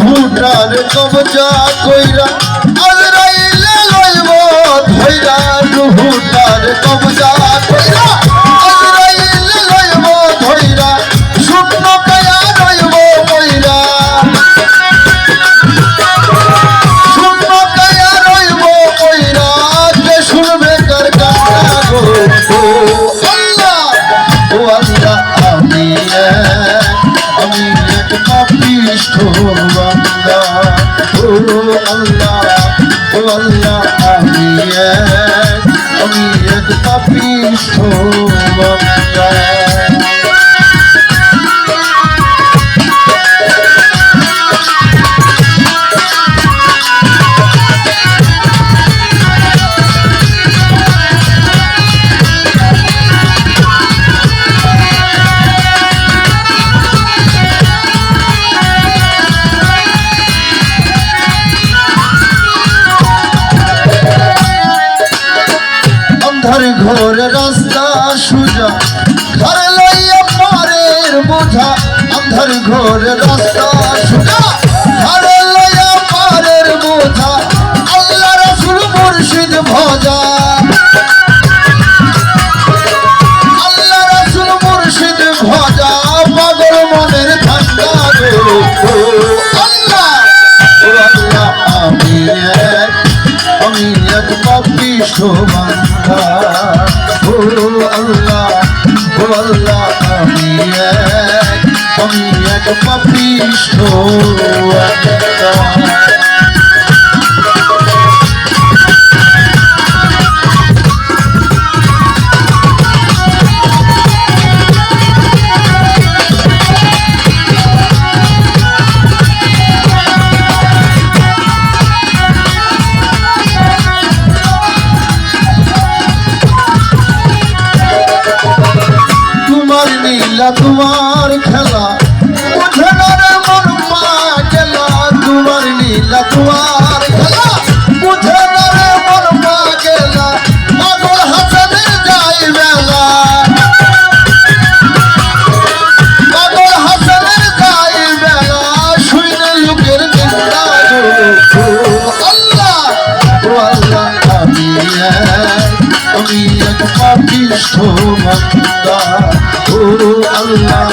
রুহুটার কবজা কইরা আজরাইলে লইব ধইরা রুহুটার কবজা কইরা আজরাইলে লইব ধইরা শূন্য কায়া রইব কইরা শূন্য কায়া রইব কইরা কে শুনবে কার কান্না গো আল্লাহ ও আল্লাহ, আমি এক আমি এক ও আল্লাহ ও আল্লাহ আমি এক আমি এক পাপিষ্ঠ ঘর ঘোর রাস্তা সুজা। ঘর লইয়া পারের বোঝা আমার ঘর রাস্তা সুজা। এক পাপি শোভা ও আল্লাহ ও আল্লাহ আমি এক আমি এক পাপি বান্দা নীলা তোমার খেলা পাপিষ্ঠ বান্দা ও আল্লাহ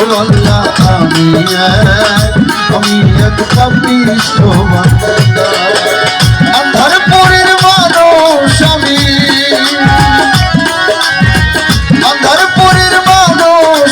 ও আল্লাহ, আমি এক আমি এক পাপিষ্ঠ বান্দা আন্ধারপুরের মানুষ আমি। আন্ধারপুরের মানুষ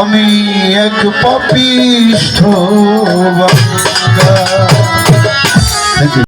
আমি এক পাপিষ্ঠ.